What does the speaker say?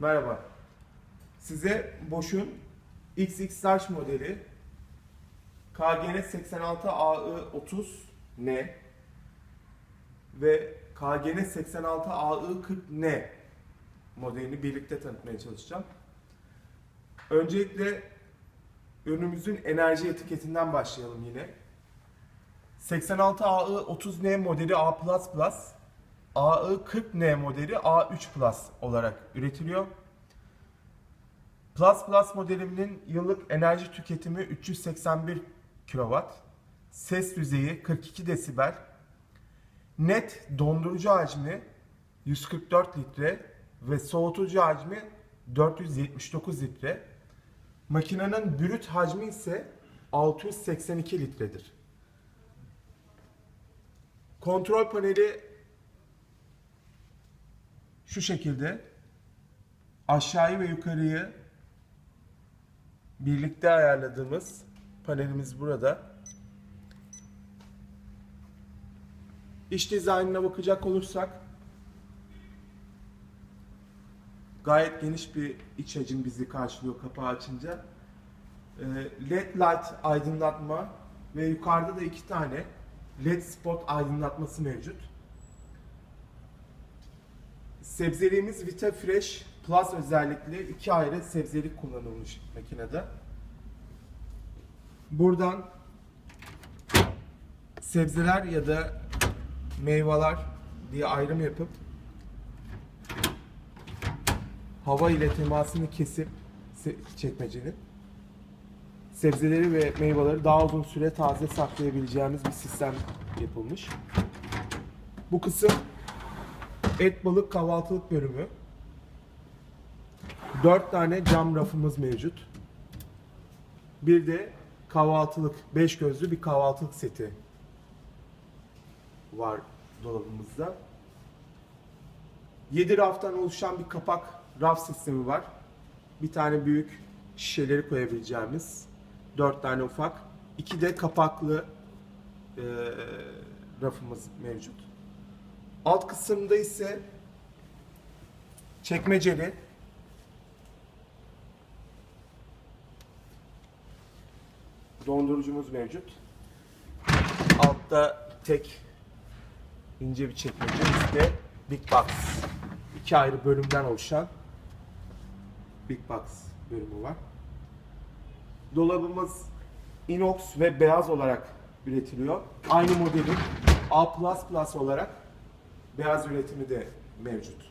Merhaba. Size Bosch'un XX Large modeli KGN 86 AI30 N ve KGN 86 AI40 N modelini birlikte tanıtmaya çalışacağım. Öncelikle ürünümüzün enerji etiketinden başlayalım yine. 86 AI30N modeli A++, AI40N modeli A3 Plus olarak üretiliyor. Plus Plus modeliminin yıllık enerji tüketimi 381 kW, ses düzeyi 42 desibel, net dondurucu hacmi 144 litre ve soğutucu hacmi 479 litre. Makinenin brüt hacmi ise 682 litredir. Kontrol paneli şu şekilde aşağıyı ve yukarıyı birlikte ayarladığımız panelimiz burada. İç dizaynına bakacak olursak gayet geniş bir iç hacim bizi karşılıyor kapağı açınca. Ee, LED light aydınlatma ve yukarıda da iki tane LED spot aydınlatması mevcut. Sebzeliğimiz Vita Fresh Plus özellikli iki ayrı sebzelik kullanılmış makinede. Buradan sebzeler ya da meyveler diye ayrım yapıp hava ile temasını kesip çekmecenin sebzeleri ve meyveleri daha uzun süre taze saklayabileceğimiz bir sistem yapılmış. Bu kısım et balık kahvaltılık bölümü. 4 tane cam rafımız mevcut. Bir de kahvaltılık, 5 gözlü bir kahvaltılık seti var dolabımızda. 7 raftan oluşan bir kapak raf sistemi var. Bir tane büyük şişeleri koyabileceğimiz, 4 tane ufak, 2 de kapaklı eee, rafımız mevcut. Alt kısımda ise çekmeceli dondurucumuz mevcut. Altta tek ince bir çekmece üstte Big Box. iki ayrı bölümden oluşan Big Box bölümü var. Dolabımız inox ve beyaz olarak üretiliyor. Aynı modelin A++ olarak beyaz üretimi de mevcut.